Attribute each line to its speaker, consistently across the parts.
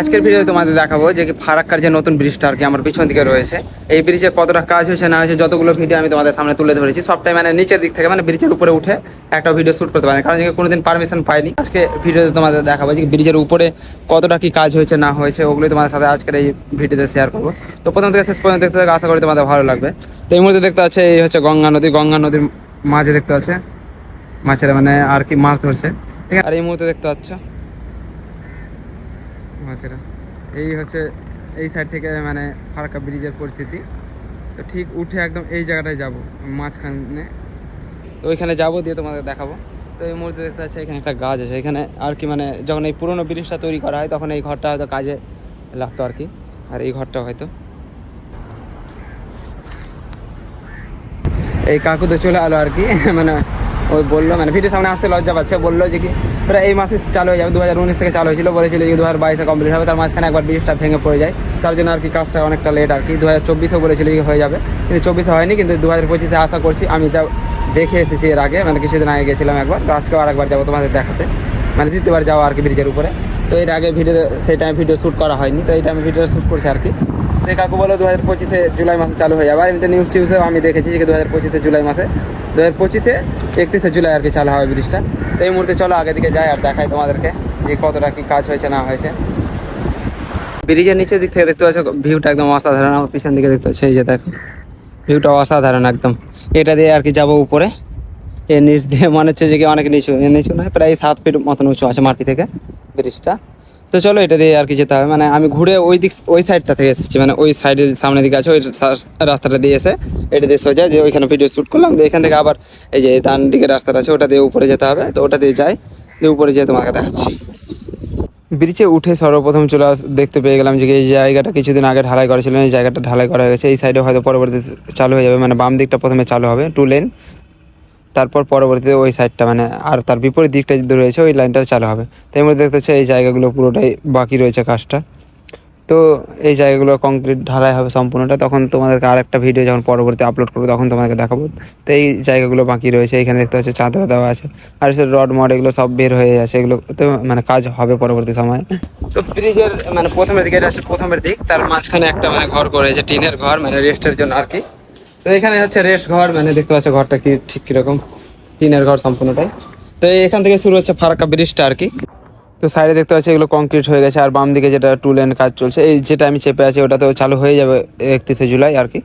Speaker 1: আজকের ভিডিও তোমাদের দেখাবো যে কি ফারাক্কার যে নতুন ব্রিজটা আর কি আমার পিছন দিকে রয়েছে। এই ব্রিজে কতটা কাজ হয়েছে, না হয়েছে, যতগুলো ভিডিও আমি তোমাদের সামনে তুলে ধরেছি সবটাই মানে নিচের দিক থেকে মানে ব্রিজের উপরে উঠে একটা ভিডিও শ্যুট করতে পারি কারণ কোনোদিন পারমিশন পাইনি। আজকে ভিডিওতে তোমাদের দেখাবো যে ব্রিজের উপরে কতটা কি কাজ হয়েছে, না হয়েছে ওগুলো তোমাদের সাথে আজকের এই ভিডিওতে শেয়ার করব। তো প্রথম থেকে শেষ পর্যন্ত দেখতে থাকো, আশা করি তোমাদের ভালো লাগবে। তো এই মুহূর্তে দেখতে পাচ্ছে এই হচ্ছে গঙ্গা নদী। গঙ্গা নদীর মাঝে দেখতে পাচ্ছে। মাছেরা মানে আর কি মাছ ধরছে। ঠিক আছে? আর এই মুহূর্তে দেখতে পাচ্ছ মাছেরা এই হচ্ছে এই সাইড থেকে মানে ফারাক্কা ব্রিজের পরিস্থিতি। তো ঠিক উঠে একদম এই জায়গাটায় যাব, মাঝখানে। তো ওইখানে যাব দিয়ে তোমাদের দেখাবো। তো এই মুহূর্তে দেখতে পাচ্ছি এখানে একটা গাছ আছে। এখানে আর কি মানে যখন এই পুরোনো ব্রিজটা তৈরি করা হয় তখন এই ঘরটা হয়তো কাজে লাগতো আর কি। আর এই ঘরটা হয়তো। এই কাকু তো চলে আলো আর কি। মানে ওই বলল মানে ভিডিওর সামনে আসতে লজ্জা পাচ্ছে। বলল যে কি প্রায় এই মাসে চালু হয়ে যাবে দু হাজার উনিশ থেকে চালু হয়েছিল। বলেছিল যে দু হাজার বাইশে কমপ্লিট হবে, তার মাঝখানে একবার ব্রিজটা ভেঙে পড়ে যায়। তার জন্য আর কি কাজটা অনেকটা লেট আর কি। দু হাজার চব্বিশেও বলেছিল যে হয়ে যাবে। কিন্তু চব্বিশে হয়নি, কিন্তু দু হাজার পঁচিশে আশা করছি, আমি যা দেখে এসেছি এর আগে মানে কিছুদিন আগে গেছিলাম একবার, তো আজকেও আরেকবার যাব তোমাদের দেখাতে। মানে দ্বিতীয়বার যাওয়া আর কি ব্রিজের উপরে। তো এর আগে ভিডিও সেই টাইমে ভিডিও শ্যুট করা হয়নি, তো এই টাইমে ভিডিও শ্যুট করছে আর কি। কাকু বলো দু হাজার পঁচিশে জুলাই মাসে চালু হয়ে যাবে। আর এমনিতে নিউজ টিউজেও আমি দেখেছি যে দু হাজার পঁচিশে জুলাই মাসে দু হাজার পঁচিশে একত্রিশে জুলাই আর কি চালু হবে ব্রিজটা। তো এই মুহূর্তে চলো আগে দিকে যাই আর দেখাই তোমাদেরকে যে কতটা কি কাজ হয়েছে, না হয়েছে। ব্রিজের নিচের দিক থেকে দেখতে পাচ্ছ, ভিউটা একদম অসাধারণ, আমার পিছন দিকে দেখতে পাচ্ছ, এই যে দেখো, ভিউটা অসাধারণ একদম। এটা দিয়ে আর কি যাব উপরে। এর নিচ দিয়ে মনে হচ্ছে যে কি অনেক নিচু নিচু নয়, প্রায় সাত ফিট মতন উঁচু আছে মাটি থেকে ব্রিজটা। তো চলো এটা দিয়ে আর কি যেতে হবে। মানে আমি ঘুরে ওই দিক, ওই সাইডটা থেকে এসেছি। মানে ওই সাইডের সামনের দিকে আছে, ওই রাস্তাটা দিয়ে এসে এটা দিয়ে সোজা যে ওইখানে ভিডিও শ্যুট করলাম। তো এখান থেকে আবার এই যে ডান দিকে রাস্তাটা আছে, ওটা দিয়ে উপরে যেতে হবে। তো ওটা দিয়ে যাই, দিয়ে উপরে যেয়ে তোমাকে দেখাচ্ছি। ব্রিজে উঠে সর্বপ্রথম চলে আস, দেখতে পেয়ে গেলাম যে এই জায়গাটা কিছুদিন আগে ঢালাই করা ছিল। এই জায়গাটা ঢালাই করা হয়ে গেছে। এই সাইডে হয়তো পরবর্তী চালু হয়ে যাবে। মানে বাম দিকটা প্রথমে চালু হবে টু লেন তারপর পরবর্তীতে ওই সাইডটা মানে আর তার বিপরীত দিকটা যদি রয়েছে, ওই লাইনটা চালু হবে। তো এর মধ্যে দেখতে হচ্ছে এই জায়গাগুলো পুরোটাই বাকি রয়েছে কাজটা। তো এই জায়গাগুলো কংক্রিট ঢালাই হবে সম্পূর্ণটা। তখন তোমাদেরকে আর একটা ভিডিও যখন পরবর্তী আপলোড করব, তখন তোমাদেরকে দেখাবো। তো এই জায়গাগুলো বাকি রয়েছে। এখানে দেখতে পাচ্ছ চাঁদরা দেওয়া আছে। আর সে রড মড এগুলো সব বের হয়ে আছে এগুলো তো মানে কাজ হবে পরবর্তী সময়ে। তো ব্রিজের মানে প্রথমের দিকে হচ্ছে প্রথমের দিক। তার মাঝখানে একটা মানে ঘর করেছে টিনের ঘর মানে রেস্টের জন্য আর কি। তো এখানে হচ্ছে রেস্ট ঘর মানে দেখতে পাচ্ছ ঘরটা কি, ঠিক কীরকম? টিনের ঘর সম্পূর্ণটাই। তো এখান থেকে শুরু হচ্ছে ফারাক্কা ব্রিজটা আর কি। তো সাইডে দেখতে পাচ্ছি এগুলো কংক্রিট হয়ে গেছে, আর বাম দিকে যেটা টু লেন কাজ চলছে, এই যেটা আমি চেপে আছি ওটা তো চালু হয়ে যাবে একত্রিশে জুলাই আর কি।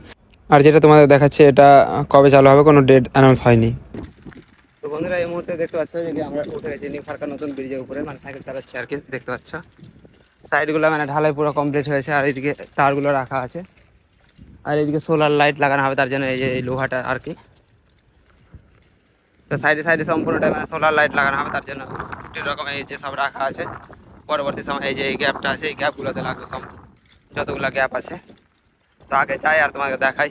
Speaker 1: আর যেটা তোমাদের দেখাচ্ছে, এটা কবে চালু হবে কোনো ডেট অ্যানাউন্স হয়নি। তো বন্ধুরা, এই মুহূর্তে দেখতে পাচ্ছ যে আমরা উঠে গেছি নিউ ফারাক্কা নতুন ব্রিজের উপরে মানে সাইকেল চালাচ্ছি আর কি, দেখতে পাচ্ছ। সাইডগুলো মানে ঢালাই পুরো কমপ্লিট হয়েছে, আর এইদিকে তারগুলো রাখা আছে। আর এইদিকে সোলার লাইট লাগানো হবে, তার জন্য এই যে এই লোহাটা আর কি। তো সাইডে সাইডে সম্পূর্ণটা মানে সোলার লাইট লাগানো হবে, তার জন্য খুঁটির রকম এই যে সব রাখা আছে। পরবর্তী সময় এই যে এই গ্যাপটা আছে, এই গ্যাপগুলোতে লাগবে সব, যতগুলো গ্যাপ আছে। তো আগে যাই আর তোমাকে দেখাই।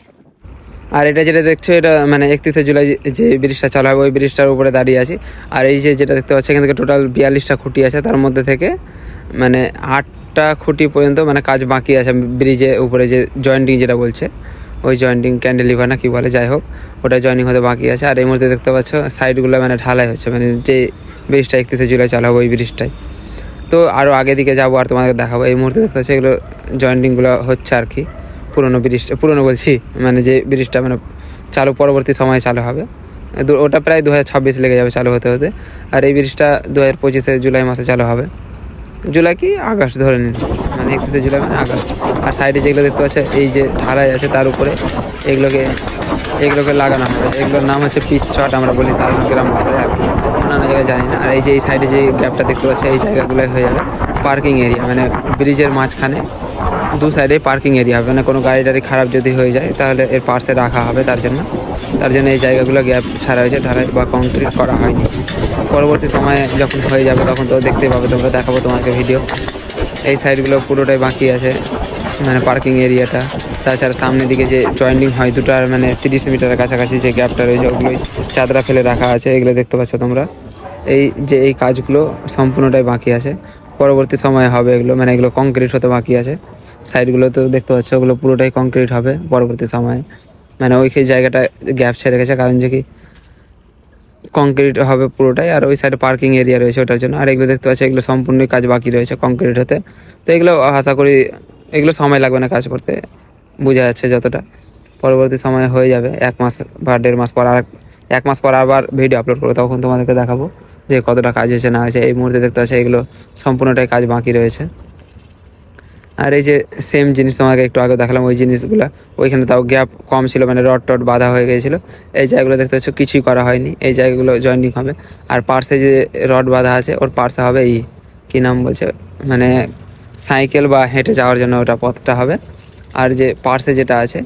Speaker 1: আর এটা যেটা দেখছ, এটা মানে একত্রিশে জুলাই যে ব্রিজটা চালু হবে, ওই ব্রিজটার উপরে দাঁড়িয়ে আছি। আর এই যে যেটা দেখতে পাচ্ছি, এখান থেকে টোটাল বিয়াল্লিশটা খুঁটি আছে, তার মধ্যে থেকে মানে আটটা খুঁটি পর্যন্ত মানে কাজ বাকি আছে ব্রিজের উপরে যে জয়েন্টিং যেটা বলছে, ওই জয়েন্টিং ক্যান্ডেল ক্যান্ডেলিভার না কি বলে, যাই হোক, ওটা জয়েনিং হতে বাকি আছে। আর এই মুহূর্তে দেখতে পাচ্ছ সাইডগুলো মানে ঢালাই হচ্ছে মানে যে ব্রিজটা একত্রিশে জুলাই চালু হবে ওই ব্রিজটাই তো আরও আগে দিকে যাব, আর তোমাদের দেখাবো। এই মুহূর্তে দেখতে পাচ্ছি, এগুলো জয়েন্টিংগুলো হচ্ছে আর কি, পুরোনো ব্রিজটা পুরনো বলছি মানে যে ব্রিজটা মানে চালু, পরবর্তী সময়ে চালু হবে। ওটা প্রায় দু হাজার ছাব্বিশ লেগে যাবে চালু হতে হতে, আর এই ব্রিজটা দু হাজার পঁচিশে জুলাই মাসে চালু হবে। জুলাই কি? আগস্ট ধরে নিন। মানে একত্রিশে জুলাই মানে আগস্ট। আর সাইডে যেগুলো দেখতে পাচ্ছে, এই যে ঢালাই আছে তার উপরে, এগুলোকে এগুলোকে লাগানো হবে। এগুলোর নাম হচ্ছে পিচ চট, আমরা বলি সাধারণ গ্রাম ভাষায় আর কি। অন্যান্য জায়গায় জানি না। আর এই যে এই সাইডে যে গ্যাপটা দেখতে পাচ্ছে, এই জায়গাগুলো হয়ে যাবে। পার্কিং এরিয়া মানে ব্রিজের মাঝখানে দু সাইডে পার্কিং এরিয়া হবে। মানে কোনো গাড়ি টাড়ি খারাপ যদি হয়ে যায়, তাহলে এর পার্সে রাখা হবে তার জন্য। তার জন্য এই জায়গাগুলো গ্যাপ ছাড়া হয়েছে, ঢালাই বা কংক্রিট করা হয়নি। পরবর্তী সময়ে যখন হয়ে যাবে, তখন তো দেখতে পাবে, তোমরা দেখাবো তোমাকে ভিডিও এই সাইডগুলো পুরোটাই বাকি আছে মানে পার্কিং এরিয়াটা তাছাড়া সামনের দিকে যে জয়েন্টিং হয় দুটার মানে তিরিশ মিটারের কাছাকাছি যে গ্যাপটা রয়েছে, ওগুলোই চাদরা ফেলে রাখা আছে, এগুলো দেখতে পাচ্ছ তোমরা। এই যে এই কাজগুলো সম্পূর্ণটাই বাকি আছে। পরবর্তী সময়ে হবে এগুলো মানে এগুলো কংক্রিট হতে বাকি আছে। সাইডগুলো তো দেখতে পাচ্ছ, ওগুলো পুরোটাই কংক্রিট হবে পরবর্তী সময়ে। মানে ওই জায়গাটা গ্যাপ ছেড়ে গেছে, কারণ যে কি কংক্রিট হবে পুরোটাই আর ওই সাইডে পার্কিং এরিয়া রয়েছে ওটার জন্য। আর এগুলো দেখতে পাচ্ছি, এগুলো সম্পূর্ণই কাজ বাকি রয়েছে কংক্রিট হতে। তো এগুলো আশা করি এগুলো সময় লাগবে না কাজ করতে, বোঝা যাচ্ছে যতটা। পরবর্তী সময় হয়ে যাবে, এক মাস বা দেড় মাস পর আর এক মাস পর আবার ভিডিও আপলোড করব, তখন তোমাদেরকে দেখাবো যে কতটা কাজ হয়েছে না হয়েছে। এই মুহূর্তে দেখতে পাচ্ছি, এগুলো সম্পূর্ণটাই কাজ বাকি রয়েছে। আর এই যে সেম জিনিস তোমাকে একটু আগে দেখালাম, ওই জিনিসগুলো, ওইখানে তাও গ্যাপ কম ছিল মানে রড টড বাধা হয়ে গিয়েছিল। এই জায়গাগুলো দেখতে পাচ্ছ, কিছুই করা হয়নি। এই জায়গাগুলো জয়েন্টিং হবে। আর পার্সে যে রড বাঁধা আছে, ওর পার্সে হবে এই কী নাম বলছে? মানে সাইকেল বা হেঁটে যাওয়ার জন্য ওটা পথটা হবে। আর যে পার্সে যেটা আছে,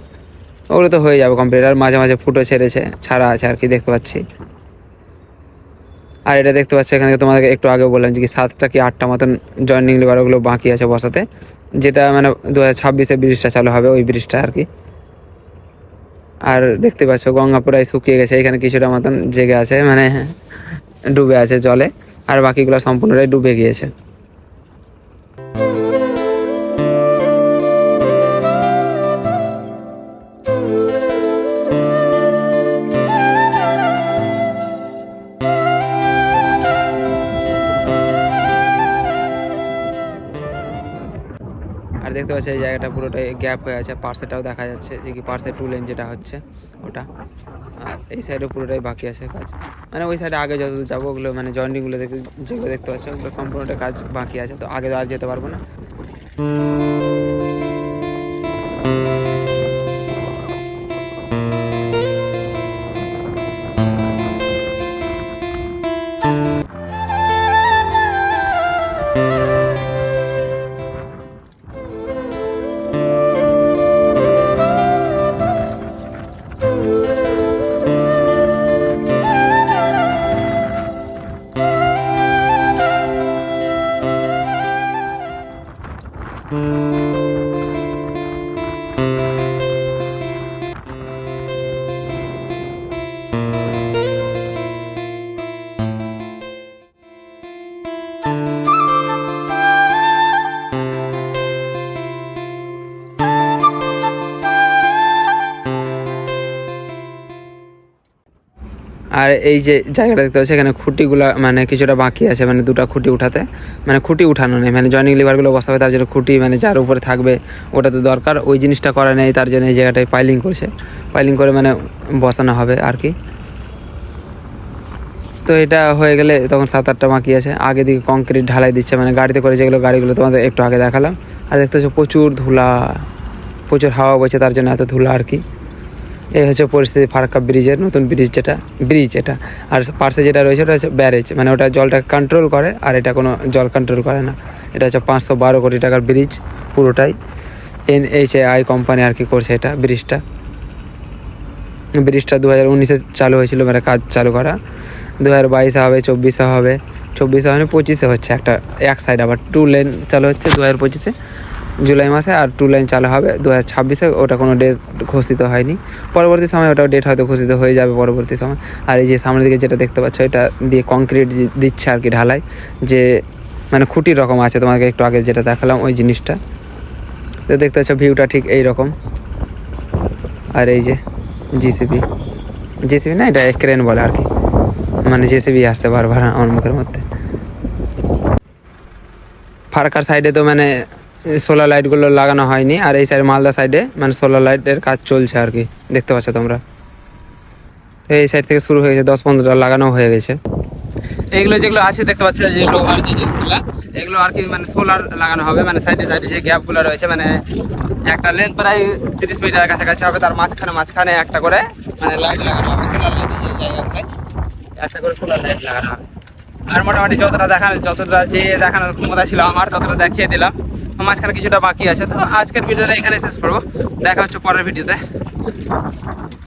Speaker 1: ওগুলো তো হয়ে যাবে কমপ্লিট আর মাঝে মাঝে ফুটো ছেড়েছে, ছাড়া আছে আর কি, দেখতে পাচ্ছি। আর এটা দেখতে পাচ্ছ, এখানে তোমাদেরকে একটু আগে বললাম যে কি সাতটা কি আটটা মতন জয়েন্টিং লিভার ওগুলো বাকি আছে বসাতে। যেটা মানে দু হাজার ছাব্বিশে ব্রিজটা চালু হবে, ওই ব্রিজটা আর কি। আর দেখতে পাচ্ছ, গঙ্গা পুরাই শুকিয়ে গেছে, এখানে কিছুটা মতন জেগে আছে মানে ডুবে আছে জলে, আর বাকিগুলো সম্পূর্ণটাই ডুবে গিয়েছে। পাচ্ছি এই জায়গাটা পুরোটাই গ্যাপ হয়ে আছে পার্সেটাও দেখা যাচ্ছে, যে কি পার্সে টু লেন যেটা হচ্ছে, ওটা। আর এই সাইডে পুরোটাই বাকি আছে কাজ। মানে ওই সাইডে আগে যত যাব, ওগুলো মানে জয়েন্টিংগুলো দেখে যেগুলো দেখতে পাচ্ছ, ওগুলো সম্পূর্ণটা কাজ বাকি আছে, তো আগে তো আর যেতে পারব না। আর এই যে জায়গাটা দেখতে পাচ্ছি, এখানে খুঁটিগুলো মানে কিছুটা বাকি আছে মানে দুটো খুঁটি উঠাতে মানে খুঁটি উঠানো নেই মানে জয়নিং লিভারগুলো বসাবে, তার জন্য খুঁটি মানে যার উপরে থাকবে, ওটা তো দরকার, ওই জিনিসটা করা নেই, তার জন্য এই জায়গাটায় পাইলিং করছে পাইলিং করে মানে বসানো হবে আর কি। তো এটা হয়ে গেলে তখন সাত আটটা বাকি আছে। আগে দিকে কংক্রিট ঢালাই দিচ্ছে মানে গাড়িতে করে যেগুলো গাড়িগুলো তোমাদের একটু আগে দেখালাম। আর দেখতে হচ্ছে প্রচুর ধুলা, প্রচুর হাওয়া বইছে, তার জন্য এত ধুলা আর কি। এই হচ্ছে পরিস্থিতি ফারাক্কা ব্রিজের, নতুন ব্রিজ যেটা, ব্রিজ এটা। আর পার্শ্বে যেটা রয়েছে, ওটা হচ্ছে ব্যারেজ। মানে ওটা জলটা কন্ট্রোল করে, আর এটা কোনো জল কন্ট্রোল করে না। এটা হচ্ছে পাঁচশো বারো কোটি টাকার ব্রিজ পুরোটাই। এন এইচ আই কোম্পানি আর কি করছে এটা, ব্রিজটা। ব্রিজটা দু হাজার উনিশে চালু হয়েছিল মানে কাজ চালু করা। দু হাজার বাইশে হবে, চব্বিশে হবে। চব্বিশে হবে পঁচিশে হচ্ছে একটা, এক সাইড আবার টু লেন চালু হচ্ছে দু হাজার পঁচিশে, জুলাই মাসে আর টু লাইন চালু হবে দু হাজার ছাব্বিশে, ওটা কোনো ডেট ঘোষিত হয়নি। পরবর্তী সময় ওটা ডেট হয়তো ঘোষিত হয়ে যাবে পরবর্তী সময়। আর এই যে সামনের দিকে যেটা দেখতে পাচ্ছ, এটা দিয়ে কংক্রিট দিচ্ছে আর কি ঢালাই, যে মানে খুঁটির রকম আছে। তোমাকে একটু আগে যেটা দেখালাম ওই জিনিসটা। তো দেখতে পাচ্ছ ভিউটা ঠিক এই রকম আর এই যে জিসিবি জিসিবি না, এটা ক্রেন বলে আর কি। মানে জেসিবি আসতে বারবার আমার মুখের মধ্যে। ফারাকার সাইডে তো মানে সোলার লাইটগুলো লাগানো হয়নি, আর এই সাইড মালদা সাইডে মানে সোলার লাইটের কাজ চলছে আর কি, দেখতে পাচ্ছ তোমরা। তো এই সাইড থেকে শুরু হয়েছে, দশ পনেরোটা লাগানো হয়ে গেছে। এগুলো যেগুলো আছে দেখতে পাচ্ছ যে লোহার যে জিনিসগুলো, এগুলো আর কি মানে সোলার লাগানো হবে মানে সাইডে সাইডে যে গ্যাপগুলো রয়েছে মানে একটা লেন্থ প্রায় তিরিশ মিটার কাছাকাছি হবে, তার মাঝখানে মাঝখানে একটা করে মানে লাইট লাগানো হবে সোলার লাইট যে জায়গাগুলোয় একটা করে সোলার লাইট লাগানো আর মোটামুটি যতটা দেখা যতটা যে দেখানোর ক্ষমতা ছিল আমার, ততটা দেখিয়ে দিলাম। মাঝখানে কিছুটা বাকি আছে। তো আজকের ভিডিওটা এখানে শেষ করব। দেখা হচ্ছে পরের ভিডিওতে।